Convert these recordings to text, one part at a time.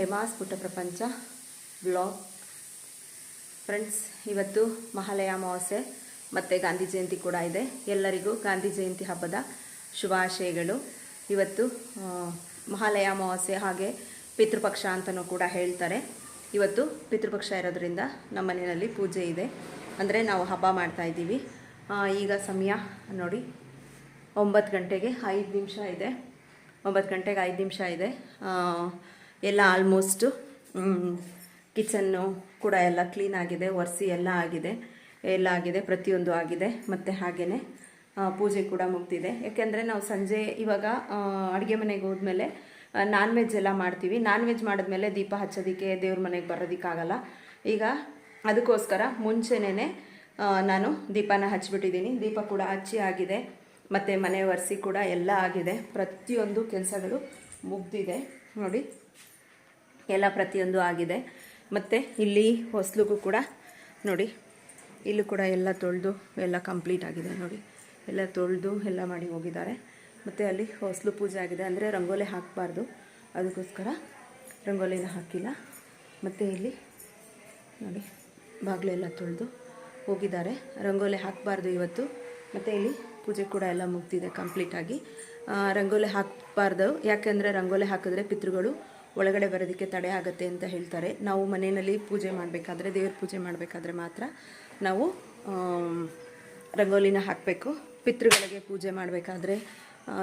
ಹೇಮಾಸ್ ಪುಟ್ಟ ಪ್ರಪಂಚ blog friends ಇವತ್ತು ಮಹಾಲಯ ಅಮಾವಾಸ್ಯೆ ಮತ್ತು ಗಾಂಧಿ ಜಯಂತಿ ಕೂಡ ಇದೆ. ಎಲ್ಲರಿಗೂ ಗಾಂಧಿ ಜಯಂತಿ ಹಬ್ಬದ ಶುಭಾಶಯಗಳು. ಇವತ್ತು ಮಹಾಲಯ ಅಮಾವಾಸ್ಯೆ ಹಾಗೆ ಪಿತೃಪಕ್ಷ ಅಂತಲೂ ಕೂಡ ಹೇಳ್ತಾರೆ. ಇವತ್ತು ಪಿತೃಪಕ್ಷ ಇರೋದ್ರಿಂದ ನಮ್ಮ ಮನೆಯಲ್ಲಿ ಪೂಜೆ ಇದೆ. ಅಂದರೆ ನಾವು ಹಬ್ಬ ಮಾಡ್ತಾ ಇದ್ದೀವಿ. ಆ, ಈಗ ಸಮಯ ನೋಡಿ ಒಂಬತ್ತು ಗಂಟೆಗೆ ಐದು ನಿಮಿಷ ಇದೆ. ಒಂಬತ್ತು ಗಂಟೆಗೆ ಐದು ನಿಮಿಷ ಇದೆ. ಎಲ್ಲ ಆಲ್ಮೋಸ್ಟು ಕಿಚನ್ನು ಕೂಡ ಎಲ್ಲ ಕ್ಲೀನ್ ಆಗಿದೆ, ಒರೆಸಿ ಎಲ್ಲ ಆಗಿದೆ ಎಲ್ಲ ಆಗಿದೆ, ಪ್ರತಿಯೊಂದು ಆಗಿದೆ, ಮತ್ತು ಹಾಗೆಯೇ ಪೂಜೆ ಕೂಡ ಮುಗ್ದಿದೆ. ಯಾಕೆಂದರೆ ನಾವು ಸಂಜೆ ಇವಾಗ ಅಡುಗೆ ಮನೆಗೆ ಹೋದ್ಮೇಲೆ ನಾನ್ ವೆಜ್ ಎಲ್ಲ ಮಾಡ್ತೀವಿ. ನಾನ್ ವೆಜ್ ಮಾಡಿದ್ಮೇಲೆ ದೀಪ ಹಚ್ಚೋದಕ್ಕೆ ದೇವ್ರ ಮನೆಗೆ ಬರೋದಕ್ಕಾಗಲ್ಲ. ಈಗ ಅದಕ್ಕೋಸ್ಕರ ಮುಂಚೆನೇ ನಾನು ದೀಪನ ಹಚ್ಚಿಬಿಟ್ಟಿದ್ದೀನಿ ದೀಪ ಕೂಡ ಹಚ್ಚಿ ಆಗಿದೆ. ಮತ್ತು ಮನೆ ಒರೆಸಿ ಕೂಡ ಎಲ್ಲ ಆಗಿದೆ. ಪ್ರತಿಯೊಂದು ಕೆಲಸಗಳು ಮುಗ್ದಿದೆ. ನೋಡಿ. ಎಲ್ಲ ಪ್ರತಿಯೊಂದು ಆಗಿದೆ. ಮತ್ತು ಇಲ್ಲಿ ಹೊಸ್ಲಿಗೂ ಕೂಡ ನೋಡಿ, ಇಲ್ಲೂ ಕೂಡ ಎಲ್ಲ ತೊಳೆದು ಎಲ್ಲ ಕಂಪ್ಲೀಟ್ ಆಗಿದೆ ನೋಡಿ. ಎಲ್ಲ ತೊಳೆದು ಎಲ್ಲ ಮಾಡಿ ಹೋಗಿದ್ದಾರೆ. ಮತ್ತು ಅಲ್ಲಿ ಹೊಸ್ಲು ಪೂಜೆ ಆಗಿದೆ ಅಂದರೆ ರಂಗೋಲಿ ಹಾಕಬಾರ್ದು. ಅದಕ್ಕೋಸ್ಕರ ರಂಗೋಲಿನ ಹಾಕಿಲ್ಲ. ಮತ್ತು ಇಲ್ಲಿ ನೋಡಿ, ಬಾಗಿಲೆಲ್ಲ ತೊಳೆದು ಹೋಗಿದ್ದಾರೆ. ರಂಗೋಲಿ ಹಾಕಬಾರ್ದು ಇವತ್ತು. ಮತ್ತು ಇಲ್ಲಿ ಪೂಜೆ ಕೂಡ ಎಲ್ಲ ಮುಗ್ದಿದೆ ಕಂಪ್ಲೀಟಾಗಿ ರಂಗೋಲಿ ಹಾಕಬಾರ್ದು. ಯಾಕೆಂದರೆ ರಂಗೋಲಿ ಹಾಕಿದ್ರೆ ಪಿತೃಗಳು ಒಳಗಡೆ ಬರೋದಕ್ಕೆ ತಡೆ ಆಗುತ್ತೆ ಅಂತ ಹೇಳ್ತಾರೆ. ನಾವು ಮನೆಯಲ್ಲಿ ಪೂಜೆ ಮಾಡಬೇಕಾದ್ರೆ, ದೇವ್ರ ಪೂಜೆ ಮಾಡಬೇಕಾದ್ರೆ ಮಾತ್ರ ನಾವು ರಂಗೋಲಿನ ಹಾಕಬೇಕು. ಪಿತೃಗಳಿಗೆ ಪೂಜೆ ಮಾಡಬೇಕಾದ್ರೆ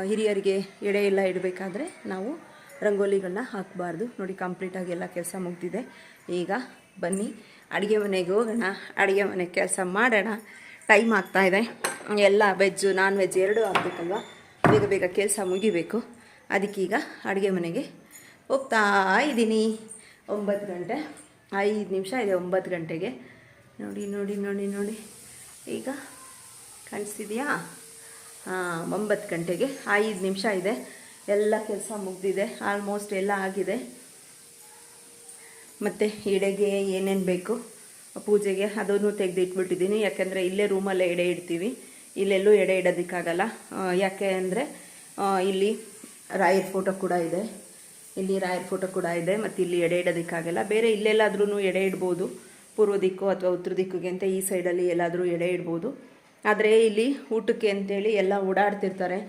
ಹಿರಿಯರಿಗೆ ಎಡೆ ಎಲ್ಲ ಇಡಬೇಕಾದ್ರೆ ನಾವು ರಂಗೋಲಿಗಳನ್ನ ಹಾಕಬಾರ್ದು. ನೋಡಿ ಕಂಪ್ಲೀಟಾಗಿ ಎಲ್ಲ ಕೆಲಸ ಮುಗ್ದಿದೆ. ಈಗ ಬನ್ನಿ, ಅಡುಗೆ ಮನೆಗೆ ಹೋಗೋಣ. ಅಡುಗೆ ಮನೆ ಕೆಲಸ ಮಾಡೋಣ. ಟೈಮ್ ಆಗ್ತಾ ಇದೆ. ಎಲ್ಲ ವೆಜ್ಜು ನಾನ್ ವೆಜ್ ಎರಡೂ ಆಗಬೇಕಲ್ವ? ಬೇಗ ಬೇಗ ಕೆಲಸ ಮುಗಿಬೇಕು. ಅದಕ್ಕೀಗ ಅಡುಗೆ ಮನೆಗೆ ಹೋಗ್ತಾ ಇದ್ದೀನಿ. ಒಂಬತ್ತು ಗಂಟೆ, ಐದು ನಿಮಿಷ ಇದೆ ಒಂಬತ್ತು ಗಂಟೆಗೆ. ನೋಡಿ ನೋಡಿ ನೋಡಿ ನೋಡಿ. ಈಗ ಕಾಣಿಸ್ತಿದೆಯಾ? ಹಾಂ, ಒಂಬತ್ತು ಗಂಟೆಗೆ ಐದು ನಿಮಿಷ ಇದೆ. ಎಲ್ಲ ಕೆಲಸ ಮುಗ್ದಿದೆ ಆಲ್ಮೋಸ್ಟ್ ಎಲ್ಲ ಆಗಿದೆ. ಮತ್ತು ಎಡೆಗೆ ಏನೇನು ಬೇಕು? ಪೂಜೆಗೆ ಅದನ್ನು ತೆಗೆದಿಟ್ಬಿಟ್ಟಿದ್ದೀನಿ. ಯಾಕೆಂದರೆ ಇಲ್ಲೇ ರೂಮಲ್ಲೇ ಎಡೆ ಇಡ್ತೀವಿ. ಇಲ್ಲೆಲ್ಲೂ ಎಡೆ ಇಡೋದಕ್ಕಾಗಲ್ಲ. ಯಾಕೆ ಅಂದರೆ ಇಲ್ಲಿ ರಾಯರ ಫೋಟೋ ಕೂಡ ಇದೆ. ಇಲ್ಲಿ ರಾಯರ ಫೋಟೋ ಕೂಡ ಇದೆ, ಮತ್ತು ಇಲ್ಲಿ ಎಡೆ ಇಡೋದಕ್ಕಾಗಲ್ಲ. ಬೇರೆ ಇಲ್ಲೆಲ್ಲಾದ್ರೂ ಎಡೆ ಇಡ್ಬೋದು, ಪೂರ್ವ ದಿಕ್ಕು ಅಥವಾ ಉತ್ತರ ದಿಕ್ಕಿಗೆ ಅಂತ ಈ ಸೈಡಲ್ಲಿ ಎಲ್ಲಾದರೂ ಎಡೆ ಇಡ್ಬೋದು. ಆದರೆ ಇಲ್ಲಿ ಊಟಕ್ಕೆ ಅಂತೇಳಿ ಎಲ್ಲ ಓಡಾಡ್ತಿರ್ತಾರೆ.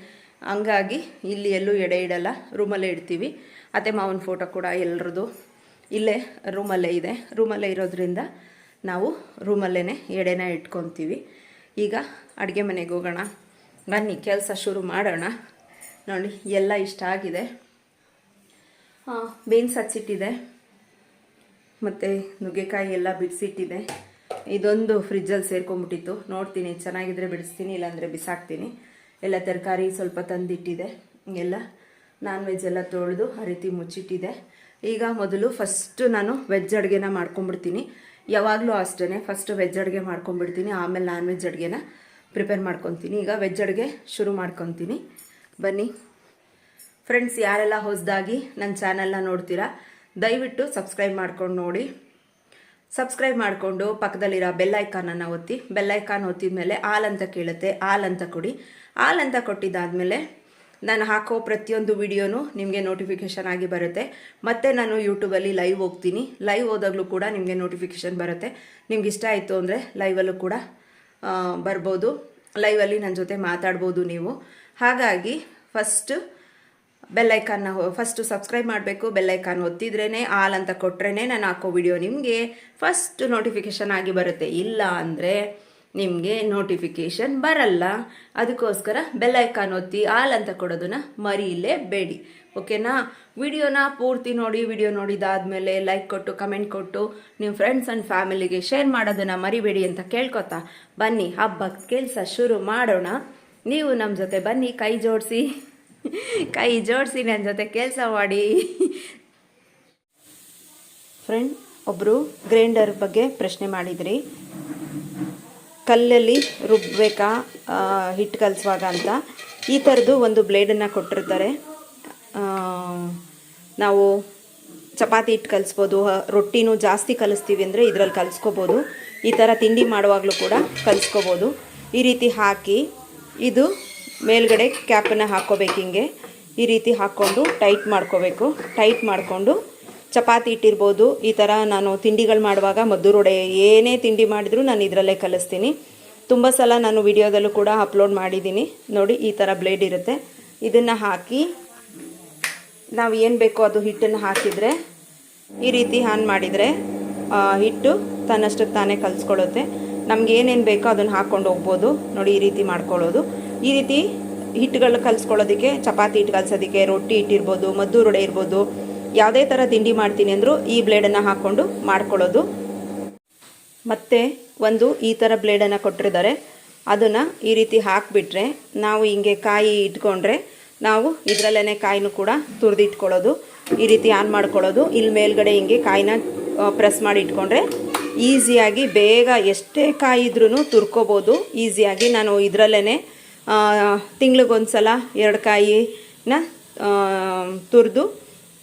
ಹಂಗಾಗಿ ಇಲ್ಲಿ ಎಲ್ಲೂ ಎಡೆ ಇಡಲ್ಲ ರೂಮಲ್ಲೇ ಇಡ್ತೀವಿ. ಅತ್ತೆ ಮಾವನ ಫೋಟೋ ಕೂಡ ಎಲ್ಲರದು ಇಲ್ಲೇ ರೂಮಲ್ಲೇ ಇದೆ. ರೂಮಲ್ಲೇ ಇರೋದ್ರಿಂದ ನಾವು ರೂಮಲ್ಲೇ ಎಡೆನ ಇಟ್ಕೊತೀವಿ. ಈಗ ಅಡುಗೆ ಮನೆಗೆ ಹೋಗೋಣ. ಬನ್ನಿ, ಕೆಲಸ ಶುರು ಮಾಡೋಣ. ನೋಡಿ, ಎಲ್ಲ ಇಷ್ಟ ಆಗಿದೆ. ಬೀನ್ಸ್ ಹಚ್ಚಿಟ್ಟಿದೆ. ಮತ್ತು ನುಗ್ಗೆಕಾಯಿ ಎಲ್ಲ ಬಿಡಿಸಿಟ್ಟಿದೆ. ಇದೊಂದು ಫ್ರಿಜ್ಜಲ್ಲಿ ಸೇರ್ಕೊಂಬಿಟ್ಟಿತ್ತು ನೋಡ್ತೀನಿ, ಚೆನ್ನಾಗಿದ್ರೆ ಬಿಡಿಸ್ತೀನಿ, ಇಲ್ಲಾಂದರೆ ಬಿಸಾಕ್ತೀನಿ. ಎಲ್ಲ ತರಕಾರಿ ಸ್ವಲ್ಪ ತಂದಿಟ್ಟಿದೆ. ಎಲ್ಲ ನಾನ್ ವೆಜ್ ಎಲ್ಲ ತೊಳೆದು ಆ ರೀತಿ ಮುಚ್ಚಿಟ್ಟಿದೆ. ಈಗ ಮೊದಲು ಫಸ್ಟು ನಾನು ವೆಜ್ ಅಡುಗೆನ ಮಾಡ್ಕೊಂಬಿಡ್ತೀನಿ ಯಾವಾಗಲೂ ಅಷ್ಟೇ ಫಸ್ಟ್ ವೆಜ್ ಅಡುಗೆ ಮಾಡ್ಕೊಂಬಿಡ್ತೀನಿ ಆಮೇಲೆ ನಾನ್ ವೆಜ್ ಅಡುಗೆನ ಪ್ರಿಪೇರ್ ಮಾಡ್ಕೊತೀನಿ. ಈಗ ವೆಜ್ ಅಡುಗೆ ಶುರು ಮಾಡ್ಕೊತೀನಿ. ಬನ್ನಿ. ಫ್ರೆಂಡ್ಸ್ ಯಾರೆಲ್ಲ ಹೊಸದಾಗಿ ನನ್ನ ಚಾನಲ್ನ ನೋಡ್ತೀರಾ, ದಯವಿಟ್ಟು ಸಬ್ಸ್ಕ್ರೈಬ್ ಮಾಡ್ಕೊಂಡು ನೋಡಿ. ಸಬ್ಸ್ಕ್ರೈಬ್ ಮಾಡಿಕೊಂಡು ಪಕ್ಕದಲ್ಲಿರೋ ಬೆಲ್ಲೈಕಾನನ್ನು ಒತ್ತಿ. ಬೆಲ್ಲೈಕಾನ್ ಒತ್ತಿದ ಮೇಲೆ ಆಲ್ ಅಂತ ಕೇಳುತ್ತೆ, ಆಲ್ ಅಂತ ಕೊಡಿ. ಆಲ್ ಅಂತ ಕೊಟ್ಟಿದ್ದಾದಮೇಲೆ ನಾನು ಹಾಕೋ ಪ್ರತಿಯೊಂದು ವಿಡಿಯೋನೂ ನಿಮಗೆ ನೋಟಿಫಿಕೇಷನ್ ಆಗಿ ಬರುತ್ತೆ. ಮತ್ತು ನಾನು ಯೂಟ್ಯೂಬಲ್ಲಿ ಲೈವ್ ಹೋಗ್ತೀನಿ. ಲೈವ್ ಹೋದಾಗಲೂ ಕೂಡ ನಿಮಗೆ ನೋಟಿಫಿಕೇಷನ್ ಬರುತ್ತೆ. ನಿಮ್ಗೆ ಇಷ್ಟ ಆಯಿತು ಅಂದರೆ ಲೈವಲ್ಲೂ ಕೂಡ ಬರ್ಬೋದು. ಲೈವಲ್ಲಿ ನನ್ನ ಜೊತೆ ಮಾತಾಡ್ಬೋದು ನೀವು. ಹಾಗಾಗಿ ಫಸ್ಟ್ ಬೆಲ್ಲೈಕಾನ್ನ ಫಸ್ಟು ಸಬ್ಸ್ಕ್ರೈಬ್ ಮಾಡಬೇಕು ಬೆಲ್ಲೈಕಾನ್ ಒತ್ತಿದ್ರೇ ಆಲ್ ಅಂತ ಕೊಟ್ರೇ ನಾನು ಹಾಕೋ ವಿಡಿಯೋ ನಿಮಗೆ ಫಸ್ಟ್ ನೋಟಿಫಿಕೇಷನ್ ಆಗಿ ಬರುತ್ತೆ. ಇಲ್ಲ ಅಂದರೆ ನಿಮಗೆ ನೋಟಿಫಿಕೇಷನ್ ಬರಲ್ಲ. ಅದಕ್ಕೋಸ್ಕರ ಬೆಲ್ಲೈಕಾನ್ ಒತ್ತಿ, ಆಲ್ ಅಂತ ಕೊಡೋದನ್ನ ಮರೀಲೇಬೇಡಿ. ಓಕೆನಾ? ವಿಡಿಯೋನ ಪೂರ್ತಿ ನೋಡಿ ವಿಡಿಯೋ ನೋಡಿದಾದ್ಮೇಲೆ ಲೈಕ್ ಕೊಟ್ಟು ಕಮೆಂಟ್ ಕೊಟ್ಟು ನಿಮ್ಮ ಫ್ರೆಂಡ್ಸ್ ಆ್ಯಂಡ್ ಫ್ಯಾಮಿಲಿಗೆ ಶೇರ್ ಮಾಡೋದನ್ನು ಮರಿಬೇಡಿ ಅಂತ ಕೇಳ್ಕೊತಾ ಬನ್ನಿ. ಹಬ್ಬ ಕೆಲಸ ಶುರು ಮಾಡೋಣ. ನೀವು ನಮ್ಮ ಜೊತೆ ಬನ್ನಿ, ಕೈ ಜೋಡಿಸಿ. ಕೈ ಜೋಡಿಸಿ ನನ್ನ ಜೊತೆ ಕೆಲಸ ಮಾಡಿ ಫ್ರೆಂಡ್ ಒಬ್ಬರು ಗ್ರೈಂಡರ್ ಬಗ್ಗೆ ಪ್ರಶ್ನೆ ಮಾಡಿದ್ರಿ. ಕಲ್ಲಲ್ಲಿ ರುಬ್ಬಬೇಕಾ ಹಿಟ್ಟು ಕಲಿಸುವಾಗ ಅಂತ. ಈ ಥರದ್ದು ಒಂದು ಬ್ಲೇಡನ್ನು ಕೊಟ್ಟಿರ್ತಾರೆ. ನಾವು ಚಪಾತಿ ಹಿಟ್ಟು ಕಲಿಸ್ಬೋದು ರೊಟ್ಟಿನೂ ಜಾಸ್ತಿ ಕಲಿಸ್ತೀವಿ ಅಂದರೆ ಇದರಲ್ಲಿ ಕಲಿಸ್ಕೋಬೋದು. ಈ ಥರ ತಿಂಡಿ ಮಾಡುವಾಗಲೂ ಕೂಡ ಕಲಿಸ್ಕೋಬೋದು. ಈ ರೀತಿ ಹಾಕಿ, ಇದು ಮೇಲ್ಗಡೆ ಕ್ಯಾಪನ್ನು ಹಾಕ್ಕೋಬೇಕು ಹಿಂಗೆ. ಈ ರೀತಿ ಹಾಕ್ಕೊಂಡು ಟೈಟ್ ಮಾಡ್ಕೋಬೇಕು. ಟೈಟ್ ಮಾಡಿಕೊಂಡು ಚಪಾತಿ ಇಟ್ಟಿರ್ಬೋದು. ಈ ಥರ ನಾನು ತಿಂಡಿಗಳು ಮಾಡುವಾಗ ಮದ್ದೂರೊಡೆ ಏನೇ ತಿಂಡಿ ಮಾಡಿದರೂ ನಾನು ಇದರಲ್ಲೇ ಕಲಿಸ್ತೀನಿ. ತುಂಬ ಸಲ ನಾನು ವಿಡಿಯೋದಲ್ಲೂ ಕೂಡ ಅಪ್ಲೋಡ್ ಮಾಡಿದ್ದೀನಿ. ನೋಡಿ, ಈ ಥರ ಬ್ಲೇಡ್ ಇರುತ್ತೆ. ಇದನ್ನು ಹಾಕಿ ನಾವು ಏನು ಬೇಕೋ ಅದು ಹಿಟ್ಟನ್ನು ಹಾಕಿದರೆ, ಈ ರೀತಿ ಆನ್ ಮಾಡಿದರೆ ಹಿಟ್ಟು ತನ್ನಷ್ಟಕ್ಕೆ ತಾನೇ ಕಲಿಸ್ಕೊಳ್ಳುತ್ತೆ. ನಮ್ಗೆ ಏನೇನು ಬೇಕೋ ಅದನ್ನು ಹಾಕ್ಕೊಂಡು ಹೋಗ್ಬೋದು. ನೋಡಿ, ಈ ರೀತಿ ಮಾಡ್ಕೊಳ್ಳೋದು. ಈ ರೀತಿ ಹಿಟ್ಟುಗಳು ಕಲಿಸ್ಕೊಳ್ಳೋದಕ್ಕೆ, ಚಪಾತಿ ಹಿಟ್ಟು ಕಲಿಸೋದಕ್ಕೆ, ರೊಟ್ಟಿ ಹಿಟ್ಟಿರ್ಬೋದು ಮದ್ದು ರೊಡೆ ಇರ್ಬೋದು, ಯಾವುದೇ ಥರ ತಿಂಡಿ ಮಾಡ್ತೀನಿ ಅಂದರೂ ಈ ಬ್ಲೇಡನ್ನು ಹಾಕ್ಕೊಂಡು ಮಾಡ್ಕೊಳ್ಳೋದು. ಮತ್ತು ಒಂದು ಈ ಥರ ಬ್ಲೇಡನ್ನು ಕೊಟ್ಟಿದ್ದಾರೆ ಅದನ್ನು ಈ ರೀತಿ ಹಾಕಿಬಿಟ್ರೆ, ನಾವು ಹಿಂಗೆ ಕಾಯಿ ಇಟ್ಕೊಂಡ್ರೆ ನಾವು ಇದರಲ್ಲೇ ಕಾಯಿನೂ ಕೂಡ ತುರಿದಿಟ್ಕೊಳ್ಳೋದು. ಈ ರೀತಿ ಆನ್ ಮಾಡ್ಕೊಳ್ಳೋದು. ಇಲ್ಲಿ ಮೇಲ್ಗಡೆ ಹಿಂಗೆ ಕಾಯಿನ ಪ್ರೆಸ್ ಮಾಡಿ ಇಟ್ಕೊಂಡ್ರೆ ಈಸಿಯಾಗಿ ಬೇಗ ಎಷ್ಟೇ ಕಾಯಿ ಇದ್ರೂ ತುರ್ಕೋಬೋದು. ಈಸಿಯಾಗಿ ನಾನು ಇದರಲ್ಲೇ ತಿಂಗ್ಳಿಗೊಂದು ಸಲ ಎರಡು ಕಾಯಿನ ತುರಿದು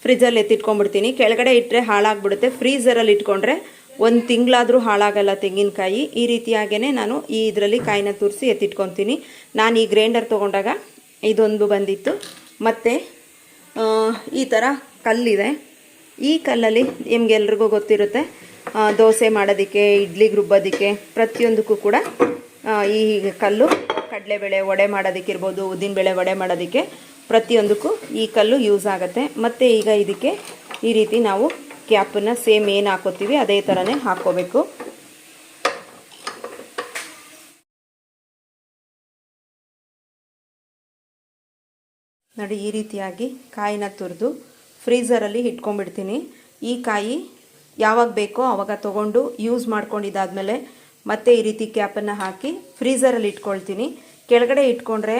ಫ್ರಿಜ್ಜಲ್ಲಿ ಎತ್ತಿಟ್ಕೊಂಡ್ಬಿಡ್ತೀನಿ. ಕೆಳಗಡೆ ಇಟ್ಟರೆ ಹಾಳಾಗ್ಬಿಡುತ್ತೆ. ಫ್ರೀಝರಲ್ಲಿ ಇಟ್ಕೊಂಡ್ರೆ ಒಂದು ತಿಂಗಳಾದರೂ ಹಾಳಾಗಲ್ಲ ತೆಂಗಿನಕಾಯಿ. ಈ ರೀತಿಯಾಗೇ ನಾನು ಈ ಇದರಲ್ಲಿ ಕಾಯಿನ ತುರಿಸಿ ಎತ್ತಿಟ್ಕೊತೀನಿ. ನಾನು ಈ ಗ್ರೈಂಡರ್ ತೊಗೊಂಡಾಗ ಇದೊಂದು ಬಂದಿತ್ತು. ಮತ್ತು ಈ ಥರ ಕಲ್ಲಿದೆ. ಈ ಕಲ್ಲಲ್ಲಿ ನಿಮ್ಗೆಲ್ರಿಗೂ ಗೊತ್ತಿರುತ್ತೆ. ದೋಸೆ ಮಾಡೋದಕ್ಕೆ ಇಡ್ಲಿಗೆ ರುಬ್ಬೋದಕ್ಕೆ ಪ್ರತಿಯೊಂದಕ್ಕೂ ಕೂಡ ಈ ಕಲ್ಲು ಕಡಲೆಬೇಳೆ ವಡೆ ಮಾಡೋದಕ್ಕಿರ್ಬೋದು ಉದ್ದಿನಬೇಳೆ ವಡೆ ಮಾಡೋದಕ್ಕೆ ಪ್ರತಿಯೊಂದಕ್ಕೂ ಈ ಕಲ್ಲು ಯೂಸ್ ಆಗುತ್ತೆ. ಮತ್ತು ಈಗ ಇದಕ್ಕೆ ಈ ರೀತಿ ನಾವು ಕ್ಯಾಪನ್ನು ಸೇಮ್ ಏನು ಹಾಕೋತೀವಿ, ಅದೇ ಥರನೇ ಹಾಕ್ಕೋಬೇಕು ನೋಡಿ, ಈ ರೀತಿಯಾಗಿ ಕಾಯಿನ ತುರಿದು ಫ್ರೀಝರಲ್ಲಿ ಇಟ್ಕೊಂಡ್ಬಿಡ್ತೀನಿ. ಈ ಕಾಯಿ ಯಾವಾಗ ಬೇಕೋ ಆವಾಗ ತೊಗೊಂಡು ಯೂಸ್ ಮಾಡ್ಕೊಂಡಿದ್ದಾದಮೇಲೆ ಮತ್ತೆ ಈ ರೀತಿ ಕ್ಯಾಪನ್ನು ಹಾಕಿ ಫ್ರೀಝರಲ್ಲಿ ಇಟ್ಕೊಳ್ತೀನಿ. ಕೆಳಗಡೆ ಇಟ್ಕೊಂಡ್ರೆ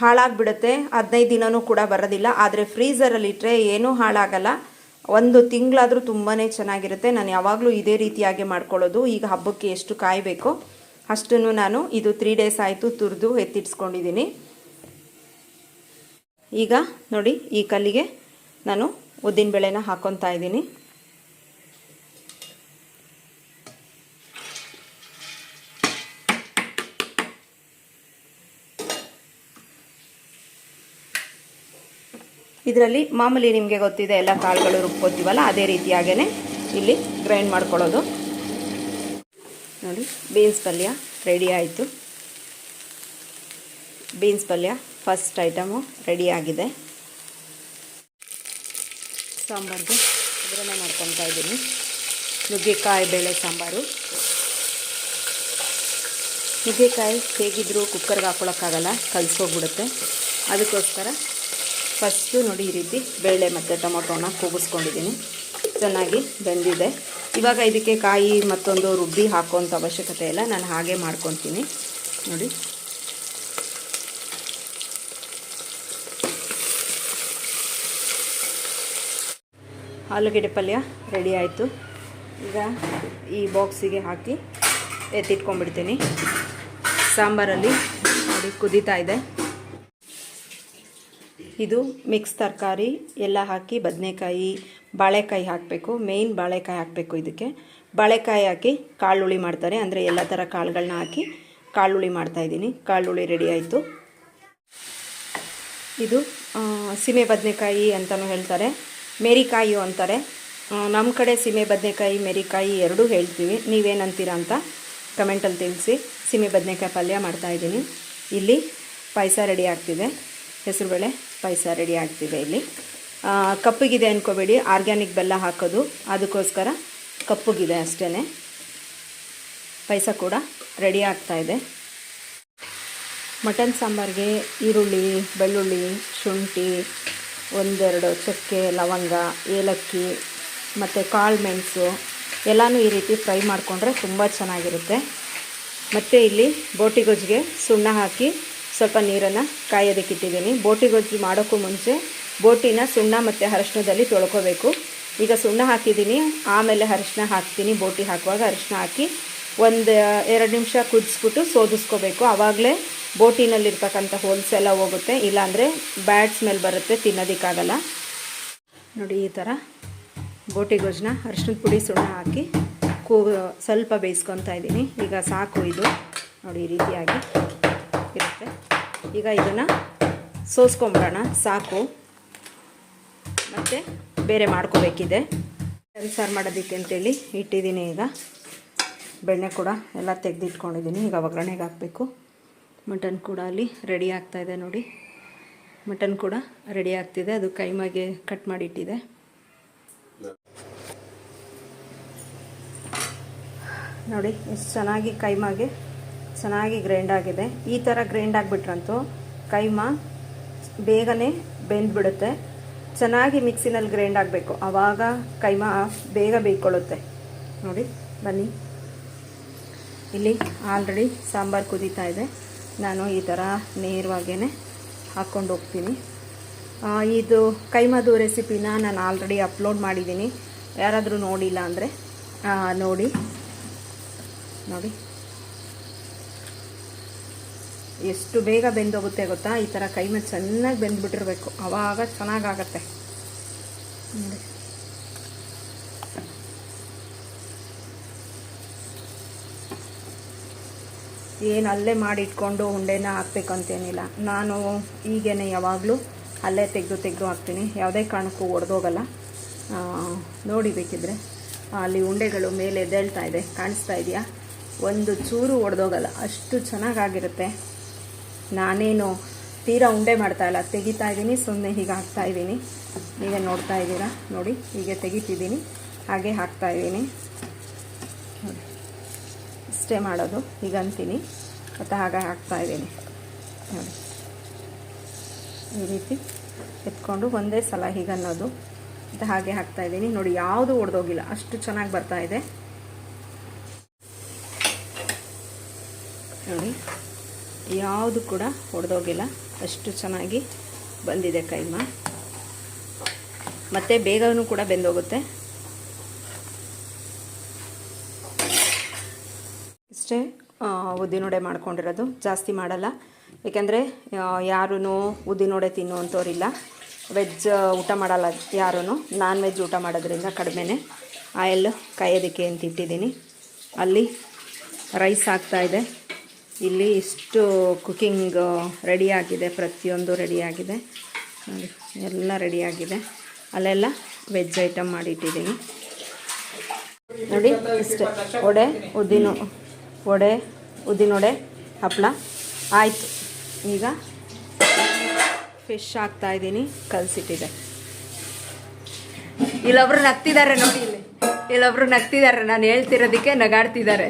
ಹಾಳಾಗಿಬಿಡುತ್ತೆ. ಹದಿನೈದು ದಿನವೂ ಕೂಡ ಬರೋದಿಲ್ಲ. ಆದರೆ ಫ್ರೀಝರಲ್ಲಿ ಇಟ್ಟರೆ ಏನೂ ಹಾಳಾಗಲ್ಲ. ಒಂದು ತಿಂಗಳಾದರೂ ತುಂಬಾ ಚೆನ್ನಾಗಿರುತ್ತೆ. ನಾನು ಯಾವಾಗಲೂ ಇದೇ ರೀತಿಯಾಗಿ ಮಾಡ್ಕೊಳ್ಳೋದು. ಈಗ ಹಬ್ಬಕ್ಕೆ ಎಷ್ಟು ಕಾಯಬೇಕು? ಅಷ್ಟನ್ನು ನಾನು ಇದು ತ್ರೀ ಡೇಸ್ ಆಯಿತು ತುರಿದು ಎತ್ತಿಡ್ಸ್ಕೊಂಡಿದ್ದೀನಿ ಈಗ ನೋಡಿ, ಈ ಕಲ್ಲಿಗೆ ನಾನು ಉದ್ದಿನ ಬೇಳೆನ ಹಾಕ್ಕೊತಾ ಇದ್ದೀನಿ. ಇದರಲ್ಲಿ ಮಾಮೂಲಿ ನಿಮಗೆ ಗೊತ್ತಿದೆ ಎಲ್ಲ ಕಾಳುಗಳು ರುಬ್ಕೋತೀವಲ್ಲ ಅದೇ ರೀತಿಯಾಗೇ ಇಲ್ಲಿ ಗ್ರೈಂಡ್ ಮಾಡ್ಕೊಳ್ಳೋದು. ನೋಡಿ ಬೀನ್ಸ್ ಪಲ್ಯ ರೆಡಿ ಆಯಿತು. ಬೀನ್ಸ್ ಪಲ್ಯ ಫಸ್ಟ್ ಐಟಮು ರೆಡಿ ಆಗಿದೆ. ಸಾಂಬಾರಿಗೆ ಒಗ್ಗರಣೆ ಮಾಡ್ಕೊತಾ ಇದ್ದೀನಿ. ನುಗ್ಗೆಕಾಯಿ ಬೇಳೆ ಸಾಂಬಾರು. ನುಗ್ಗೆಕಾಯಿ ಹೇಗಿದ್ದರೂ ಕುಕ್ಕರ್ಗೆ ಹಾಕ್ಕೊಳಕ್ಕಾಗಲ್ಲ ಕಲಿಸೋಗ್ಬಿಡುತ್ತೆ. ಅದಕ್ಕೋಸ್ಕರ ಫಸ್ಟು ನೋಡಿ ಈ ರೀತಿ ಬೇಳೆ ಮತ್ತು ಟೊಮೊಟೊನ ಕೂಗಿಸ್ಕೊಂಡಿದ್ದೀನಿ. ಚೆನ್ನಾಗಿ ಬೆಂದಿದೆ. ಇವಾಗ ಇದಕ್ಕೆ ಕಾಯಿ ಮತ್ತೊಂದು ರುಬ್ಬಿ ಹಾಕೋಂಥ ಅವಶ್ಯಕತೆ ಇಲ್ಲ. ನಾನು ಹಾಗೆ ಮಾಡ್ಕೊತೀನಿ ನೋಡಿ. ಆಲೂಗೆಡ್ಡೆ ಪಲ್ಯ ರೆಡಿ ಆಯಿತು. ಈಗ ಈ ಬಾಕ್ಸಿಗೆ ಹಾಕಿ ಎತ್ತಿಟ್ಕೊಂಡ್ಬಿಡ್ತೀನಿ. ಸಾಂಬಾರಲ್ಲಿ ನೋಡಿ ಕುದೀತಾ ಇದೆ. ಇದು ಮಿಕ್ಸ್ ತರಕಾರಿ, ಎಲ್ಲ ಹಾಕಿ ಬದನೆಕಾಯಿ, ಬಾಳೆಕಾಯಿ ಹಾಕಬೇಕು. ಮೇಯ್ನ್ ಬಾಳೆಕಾಯಿ ಹಾಕಬೇಕು ಇದಕ್ಕೆ. ಬಾಳೆಕಾಯಿ ಹಾಕಿ ಕಾಳುಳಿ ಮಾಡ್ತಾರೆ. ಅಂದರೆ ಎಲ್ಲ ಥರ ಕಾಳುಗಳನ್ನ ಹಾಕಿ ಕಾಳುಳಿ ಮಾಡ್ತಾಯಿದ್ದೀನಿ ಕಾಳುಳಿ ರೆಡಿ ಆಯಿತು. ಇದು ಸೀಮೆ ಬದನೆಕಾಯಿ ಅಂತಲೂ ಹೇಳ್ತಾರೆ. ಮೇರಿಕಾಯಿ ಅಂತಾರೆ. ನಮ್ಮ ಕಡೆ ಸೀಮೆ ಬದನೆಕಾಯಿ, ಮೇರಿಕಾಯಿ ಎರಡೂ ಹೇಳ್ತೀವಿ. ನೀವೇನಂತೀರ ಅಂತ ಕಮೆಂಟಲ್ಲಿ ತಿಳಿಸಿ. ಸೀಮೆ ಬದನೆಕಾಯಿ ಪಲ್ಯ ಮಾಡ್ತಾಯಿದ್ದೀನಿ ಇಲ್ಲಿ ಪಾಯಸ ರೆಡಿ ಆಗ್ತಿದೆ. ಹೆಸರುಬೇಳೆ ಪಾಯಸ ರೆಡಿ ಆಗ್ತಿದೆ ಇಲ್ಲಿ. ಕಪ್ಪಗಿದೆ ಅಂದ್ಕೋಬೇಡಿ ಆರ್ಗ್ಯಾನಿಕ್ ಬೆಲ್ಲ ಹಾಕೋದು. ಅದಕ್ಕೋಸ್ಕರ ಕಪ್ಪಗಿದೆ ಅಷ್ಟೇ ಪಾಯಸ ಕೂಡ ರೆಡಿ ಆಗ್ತಾ ಇದೆ. ಮಟನ್ ಸಾಂಬಾರಿಗೆ ಈರುಳ್ಳಿ, ಬೆಳ್ಳುಳ್ಳಿ, ಶುಂಠಿ, ಒಂದೆರಡು ಚಕ್ಕೆ, ಲವಂಗ, ಏಲಕ್ಕಿ, ಮತ್ತು ಕಾಳು ಮೆಣಸು, ಎಲ್ಲನೂ ಈ ರೀತಿ ಫ್ರೈ ಮಾಡಿಕೊಂಡ್ರೆ ತುಂಬ ಚೆನ್ನಾಗಿರುತ್ತೆ. ಮತ್ತು ಇಲ್ಲಿ ಬೋಟಿ ಗೊಜ್ಜಿಗೆ ಸುಣ್ಣ ಹಾಕಿ ಸ್ವಲ್ಪ ನೀರನ್ನು ಕಾಯೋದಕ್ಕಿಟ್ಟಿದ್ದೀನಿ ಬೋಟಿ ಗೊಜ್ಜು ಮಾಡೋಕ್ಕೂ ಮುಂಚೆ ಬೋಟಿನ ಸುಣ್ಣ ಮತ್ತು ಅರಶಿನದಲ್ಲಿ ತೊಳ್ಕೋಬೇಕು. ಈಗ ಸುಣ್ಣ ಹಾಕಿದ್ದೀನಿ. ಆಮೇಲೆ ಅರಶಿನ ಹಾಕ್ತೀನಿ. ಬೋಟಿ ಹಾಕುವಾಗ ಅರಶಿನ ಹಾಕಿ ಒಂದು, ಎರಡು ನಿಮಿಷ ಕುದಿಸ್ಬಿಟ್ಟು ಸೋದಿಸ್ಕೋಬೇಕು. ಆವಾಗಲೇ ಬೋಟಿನಲ್ಲಿರ್ತಕ್ಕಂಥ ಹೋಲ್ಸ್ ಎಲ್ಲ ಹೋಗುತ್ತೆ. ಇಲ್ಲಾಂದರೆ ಬ್ಯಾಡ್ ಸ್ಮೆಲ್ ಬರುತ್ತೆ, ತಿನ್ನೋದಕ್ಕಾಗಲ್ಲ. ನೋಡಿ, ಈ ಥರ ಬೋಟಿ ಗೊಜ್ಜನ್ನ ಅರಿಶಿನದ ಪುಡಿ, ಸುಣ್ಣ ಹಾಕಿ ಕೂ, ಸ್ವಲ್ಪ ಬೇಯಿಸ್ಕೊತಾ ಇದ್ದೀನಿ. ಈಗ ಸಾಕು ಇದು. ನೋಡಿ, ಈ ರೀತಿಯಾಗಿ. ಈಗ ಇದನ್ನು ಸೋಸ್ಕೊಂಬಿಡೋಣ ಸಾಕು. ಮತ್ತು ಬೇರೆ ಮಾಡ್ಕೋಬೇಕಿದೆ. ಸಾರು ಮಾಡೋದಕ್ಕೆ ಅಂತೇಳಿ ಇಟ್ಟಿದ್ದೀನಿ ಈಗ. ಬೆಣ್ಣೆ ಕೂಡ ಎಲ್ಲ ತೆಗೆದಿಟ್ಕೊಂಡಿದ್ದೀನಿ. ಈಗ ಒಗ್ಗರಣೆಗೆ ಹಾಕಬೇಕು. ಮಟನ್ ಕೂಡ ಅಲ್ಲಿ ರೆಡಿ ಆಗ್ತಾಯಿದೆ ನೋಡಿ. ಮಟನ್ ಕೂಡ ರೆಡಿ ಆಗ್ತಿದೆ. ಅದು ಕೈಮಾಗೆ ಕಟ್ ಮಾಡಿಟ್ಟಿದೆ. ನೋಡಿ, ಎಷ್ಟು ಚೆನ್ನಾಗಿ ಕೈಮಾಗೆ ಚೆನ್ನಾಗಿ ಗ್ರೈಂಡ್ ಆಗಿದೆ. ಈ ಥರ ಗ್ರೈಂಡ್ ಆಗಿಬಿಟ್ರಂತೂ ಕೈಮಾ ಬೇಗನೆ ಬೆಂದ್ಬಿಡುತ್ತೆ. ಚೆನ್ನಾಗಿ ಮಿಕ್ಸಿನಲ್ಲಿ ಗ್ರೈಂಡ್ ಆಗಬೇಕು. ಆವಾಗ ಕೈಮಾ ಬೇಗ ಬೇಯ್ಕೊಳ್ಳುತ್ತೆ. ನೋಡಿ, ಬನ್ನಿ. ಇಲ್ಲಿ ಆಲ್ರೆಡಿ ಸಾಂಬಾರು ಕುದೀತಾ ಇದೆ. ನಾನು ಈ ಥರ ನೇರವಾಗೇ ಹಾಕ್ಕೊಂಡು ಹೋಗ್ತೀನಿ. ಇದು ಕೈಮದು ರೆಸಿಪಿನ ನಾನು ಆಲ್ರೆಡಿ ಅಪ್ಲೋಡ್ ಮಾಡಿದ್ದೀನಿ. ಯಾರಾದರೂ ನೋಡಿಲ್ಲ ಅಂದರೆ ನೋಡಿ. ನೋಡಿ. ಎಷ್ಟು ಬೇಗ ಬೆಂದೋಗುತ್ತೆ ಗೊತ್ತಾ? ಈ ಥರ ಮೇಲೆ ಚೆನ್ನಾಗಿ ಬೆಂದ್ಬಿಟ್ಟಿರಬೇಕು. ಅವಾಗ ಚೆನ್ನಾಗಾಗತ್ತೆ. ನೋಡಿ. ಏನು ಅಲ್ಲೇ ಮಾಡಿಟ್ಕೊಂಡು ಉಂಡೆನ ಹಾಕ್ಬೇಕಂತೇನಿಲ್ಲ. ನಾನು ಈಗೇನೆ ಯಾವಾಗಲೂ ಅಲ್ಲೇ ತೆಗೆದು ತೆಗೆದು ಹಾಕ್ತೀನಿ. ಯಾವುದೇ ಕಾರಣಕ್ಕೂ ಒಡೆದೋಗಲ್ಲ. ನೋಡಿ ಬೇಕಿದ್ರೆ. ಅಲ್ಲಿ ಉಂಡೆಗಳು ಮೇಲೆ ಎದ್ದೇಳ್ತಾ ಇದೆ. ಕಾಣಿಸ್ತಾ ಇದೆಯಾ? ಒಂದು ಚೂರು ಒಡೆದೋಗಲ್ಲ. ಅಷ್ಟು ಚೆನ್ನಾಗಾಗಿರುತ್ತೆ. ನಾನೇನು ತೀರಾ ಉಂಡೆ ಮಾಡ್ತಾ ಇಲ್ಲ. ತೆಗಿತಾ ಇದ್ದೀನಿ ಸುಮ್ಮನೆ ಹೀಗೆ ಹಾಕ್ತಾ ಇದ್ದೀನಿ. ಈಗ ನೋಡ್ತಾ ಇದ್ದೀರಾ? ನೋಡಿ, ಹೀಗೆ ತೆಗಿತಿದ್ದೀನಿ. ಹಾಗೆ ಹಾಕ್ತಾ ಇದ್ದೀನಿ. ನೋಡಿ, ಇಷ್ಟೇ ಮಾಡೋದು. ಈಗ ಅಂತೀನಿ. ಮತ್ತು ಹಾಗೆ ಹಾಕ್ತಾ ಇದ್ದೀನಿ. ನೋಡಿ, ಈ ರೀತಿ ಎತ್ಕೊಂಡು ಒಂದೇ ಸಲ ಹೀಗನ್ನೋದು. ಮತ್ತು ಹಾಗೆ ಹಾಕ್ತಾ ಇದ್ದೀನಿ. ನೋಡಿ, ಯಾವುದು ಒಡೆದೋಗಿಲ್ಲ. ಅಷ್ಟು ಚೆನ್ನಾಗಿ ಬರ್ತಾ ಇದೆ ನೋಡಿ ಯಾವುದು ಕೂಡ ಒಡೆದೋಗಿಲ್ಲ. ಅಷ್ಟು ಚೆನ್ನಾಗಿ ಬಂದಿದೆ ಕೈಮ. ಮತ್ತು ಬೇಗನೂ ಕೂಡ ಬೆಂದೋಗುತ್ತೆ. ಇಷ್ಟೇ ಉದ್ದಿನೊಡೆ ಮಾಡ್ಕೊಂಡಿರೋದು. ಜಾಸ್ತಿ ಮಾಡಲ್ಲ. ಏಕೆಂದರೆ ಯಾರೂ ಉದ್ದಿನೊಡೆ ತಿನ್ನುವಂಥವ್ರಿಲ್ಲ. ವೆಜ್ ಊಟ ಮಾಡಲ್ಲ ಯಾರೂ ನಾನ್ ವೆಜ್ ಊಟ ಮಾಡೋದ್ರಿಂದ ಕಡಿಮೆನೇ. ಆಯಿಲ್ ಕಾಯೋದಕ್ಕೆ ಅಂತ ಇಟ್ಟಿದ್ದೀನಿ. ಅಲ್ಲಿ ರೈಸ್ ಆಗ್ತಾಯಿದೆ ಇಲ್ಲಿ ಇಷ್ಟು ಕುಕ್ಕಿಂಗ್ ರೆಡಿಯಾಗಿದೆ ಪ್ರತಿಯೊಂದು ರೆಡಿಯಾಗಿದೆ ನೋಡಿ, ಎಲ್ಲ ರೆಡಿಯಾಗಿದೆ ಅಲ್ಲೆಲ್ಲ ವೆಜ್ ಐಟಮ್ ಮಾಡಿಟ್ಟಿದ್ದೀನಿ ನೋಡಿ, ಇಷ್ಟೇ. ವಡೆ, ಉದ್ದಿನ, ವಡೆ ಉದ್ದಿನೊಡೆ ಹಪ್ಪಳ ಆಯಿತು. ಈಗ ಫಿಶ್ ಹಾಕ್ತಾ ಇದ್ದೀನಿ. ಕಲಸಿಟ್ಟಿದೆ. ಇಲ್ಲೊಬ್ರು ನಗ್ತಿದ್ದಾರೆ ನೋಡಿ ಇಲ್ಲಿ. ಇಲ್ಲೊಬ್ರು ನಗ್ತಿದ್ದಾರೆ ನಾನು ಹೇಳ್ತಿರೋದಕ್ಕೆ ನಗಾಡ್ತಿದ್ದಾರೆ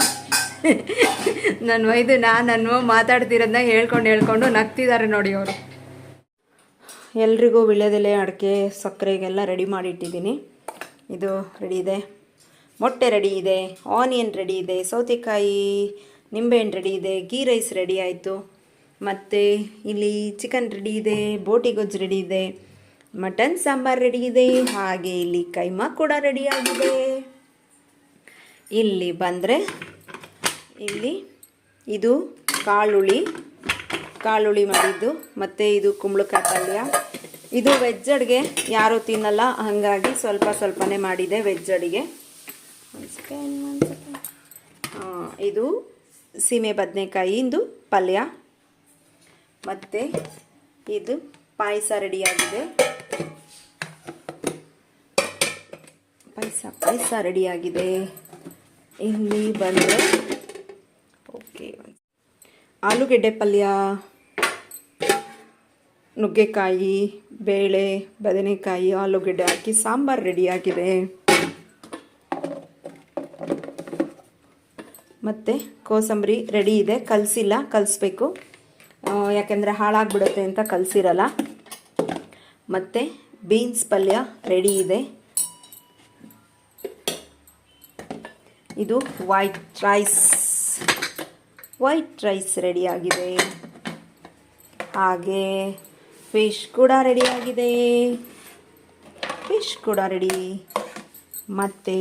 ನನ್ನ ವೈದ್ಯ, ನಾನು ಮಾತಾಡ್ತಿರೋದನ್ನ ಹೇಳ್ಕೊಂಡು ಹೇಳ್ಕೊಂಡು ನಗ್ತಿದ್ದಾರೆ ನೋಡಿ ಅವರು. ಎಲ್ರಿಗೂ ವಿಳ್ಯದೆಲೆ ಅಡಿಕೆ ಸಕ್ಕರೆಗೆಲ್ಲ ರೆಡಿ ಮಾಡಿಟ್ಟಿದ್ದೀನಿ. ಇದು ರೆಡಿ ಇದೆ. ಮೊಟ್ಟೆ ರೆಡಿ ಇದೆ. ಆನಿಯನ್ ರೆಡಿ ಇದೆ. ಸೌತೆಕಾಯಿ, ನಿಂಬೆಹಣ್ಣು ರೆಡಿ ಇದೆ. ಗೀ ರೈಸ್ ರೆಡಿ ಆಯಿತು. ಮತ್ತು ಇಲ್ಲಿ ಚಿಕನ್ ರೆಡಿ ಇದೆ. ಬೋಟಿ ಗೊಜ್ಜು ರೆಡಿ ಇದೆ. ಮಟನ್ ಸಾಂಬಾರು ರೆಡಿ ಇದೆ. ಹಾಗೆ ಇಲ್ಲಿ ಕೈಮಾ ಕೂಡ ರೆಡಿ ಆಗಿದೆ. ಇಲ್ಲಿ ಬಂದರೆ ಇಲ್ಲಿ ಇದು ಕಾಳುಳಿ ಕಾಳುಳಿ ಮಾಡಿದ್ದು, ಮತ್ತು ಇದು ಕುಂಬಳಕಾಯಿ ಪಲ್ಯ. ಇದು ವೆಜ್ ಅಡುಗೆ, ಯಾರೂ ತಿನ್ನಲ್ಲ, ಹಾಗಾಗಿ ಸ್ವಲ್ಪ ಸ್ವಲ್ಪನೇ ಮಾಡಿದೆ ವೆಜ್ ಅಡುಗೆ. ಇದು ಸೀಮೆ ಬದನೆಕಾಯಿಂದು ಪಲ್ಯ. ಮತ್ತು ಇದು ಪಾಯಸ ರೆಡಿಯಾಗಿದೆ. ಪಾಯಸ ಪಾಯಸ ರೆಡಿಯಾಗಿದೆ. ಇಲ್ಲಿ ಬಂದರೆ ಆಲೂಗೆಡ್ಡೆ ಪಲ್ಯ, ನುಗ್ಗೆಕಾಯಿ, ಬೇಳೆ, ಬದನೆಕಾಯಿ, ಆಲೂಗೆಡ್ಡೆ ಹಾಕಿ ಸಾಂಬಾರು ರೆಡಿಯಾಗಿದೆ ಮತ್ತು ಕೋಸಂಬರಿ ರೆಡಿ ಇದೆ. ಕಲಸಿಲ್ಲ, ಕಲಿಸ್ಬೇಕು. ಯಾಕೆಂದರೆ ಹಾಳಾಗ್ಬಿಡುತ್ತೆ ಅಂತ ಕಲಸಿರಲ್ಲ. ಮತ್ತು ಬೀನ್ಸ್ ಪಲ್ಯ ರೆಡಿ ಇದೆ. ಇದು ವೈಟ್ ರೈಸ್ ವೈಟ್ ರೈಸ್ ರೆಡಿಯಾಗಿದೆ. ಹಾಗೆ ಫಿಶ್ ಕೂಡ ರೆಡಿಯಾಗಿದೆ. ಫಿಶ್ ಕೂಡ ರೆಡಿ. ಮತ್ತು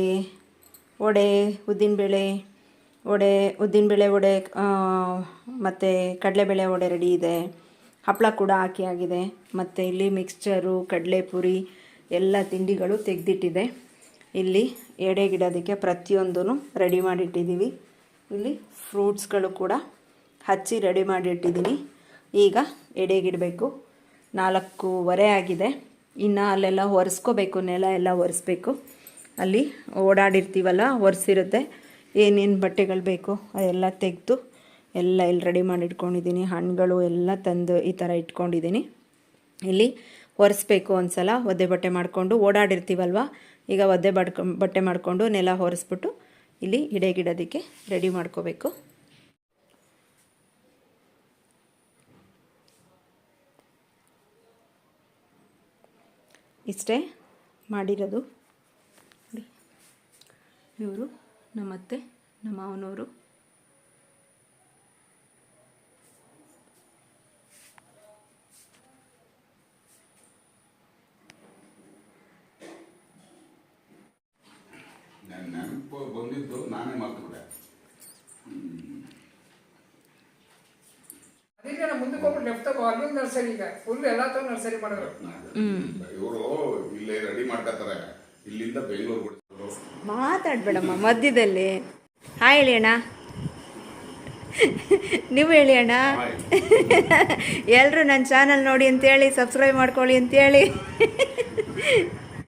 ವಡೆ, ಉದ್ದಿನಬೇಳೆ ವಡೆ ಉದ್ದಿನಬೇಳೆ ವಡೆ ಮತ್ತು ಕಡಲೆಬೇಳೆ ವಡೆ ರೆಡಿ ಇದೆ. ಹಪ್ಪಳ ಕೂಡ ಹಾಕಿ ಆಗಿದೆ. ಮತ್ತು ಇಲ್ಲಿ ಮಿಕ್ಸ್ಚರು ಕಡಲೆಪುರಿ, ಎಲ್ಲ ತಿಂಡಿಗಳು ತೆಗೆದಿಟ್ಟಿದೆ. ಇಲ್ಲಿ ಎಡೆಗಿಡೋದಕ್ಕೆ ಪ್ರತಿಯೊಂದೂ ರೆಡಿ ಮಾಡಿಟ್ಟಿದ್ದೀವಿ. ಇಲ್ಲಿ ಫ್ರೂಟ್ಸ್ಗಳು ಕೂಡ ಹಚ್ಚಿ ರೆಡಿ ಮಾಡಿಟ್ಟಿದ್ದೀನಿ. ಈಗ ಎಡೆಗಿಡಬೇಕು. ನಾಲ್ಕೂವರೆ ಆಗಿದೆ. ಇನ್ನು ಅಲ್ಲೆಲ್ಲ ಒರೆಸ್ಕೋಬೇಕು, ನೆಲ ಎಲ್ಲ ಒರೆಸ್ಬೇಕು. ಅಲ್ಲಿ ಓಡಾಡಿರ್ತೀವಲ್ಲ, ಒರೆಸಿರುತ್ತೆ. ಏನೇನು ಬಟ್ಟೆಗಳು ಬೇಕು ಅದೆಲ್ಲ ತೆಗೆದು ಎಲ್ಲ ಇಲ್ಲಿ ರೆಡಿ ಮಾಡಿ ಇಟ್ಕೊಂಡಿದ್ದೀನಿ ಹಣ್ಣುಗಳು ಎಲ್ಲ ತಂದು ಈ ಥರ ಇಟ್ಕೊಂಡಿದ್ದೀನಿ. ಇಲ್ಲಿ ಒರೆಸ್ಬೇಕು ಒಂದ್ಸಲ ಒದ್ದೆ ಬಟ್ಟೆ ಮಾಡಿಕೊಂಡು ಓಡಾಡಿರ್ತೀವಲ್ವ? ಈಗ ಒದ್ದೆ ಬಡ್ಕೊ, ಬಟ್ಟೆ ಮಾಡಿಕೊಂಡು ನೆಲ ಒರೆಸ್ಬಿಟ್ಟು ಇಲ್ಲಿ ಎಡೆಗಿಡೋದಕ್ಕೆ ರೆಡಿ ಮಾಡ್ಕೋಬೇಕು. ಇಷ್ಟೇ ಮಾಡಿರೋದು. ಇವರು ನಮ್ಮತ್ತೆ ನಮ್ಮ ಅವನವರು ನನ್ನ ನೆನಪು ಬಂದಿದ್ದು ನಾನೇ ಅದಕ್ಕೆ ನಾನು ಮುಂದಕ್ಕೆ ಹೋಗ್ಬಿಟ್ಟು ಲೆಫ್ಟ್ ತಗೋ ಅಲ್ಲೊಂದು ನರ್ಸರಿ ಈಗ. ಫುಲ್ ಎಲ್ಲ ತಗೋ ನರ್ಸರಿ ಮಾಡಿದ್ರು. ಇವರು ಇಲ್ಲೇ ರೆಡಿ ಮಾಡ್ಕೊತಾರೆ ಇಲ್ಲಿಂದ ಬೆಂಗಳೂರು ಬಿಡ್ತಾರೆ. ಮಾತಾಡಬೇಡಮ್ಮ ಮಧ್ಯದಲ್ಲಿ. ಹಾಯ್ ಹೇಳಿ ಅಣ್ಣ ನೀವು ಹೇಳಿ ಅಣ್ಣ ಎಲ್ಲರೂ ನನ್ನ ಚಾನಲ್ ನೋಡಿ ಅಂತೇಳಿ ಸಬ್ಸ್ಕ್ರೈಬ್ ಮಾಡ್ಕೊಳ್ಳಿ ಅಂತೇಳಿ.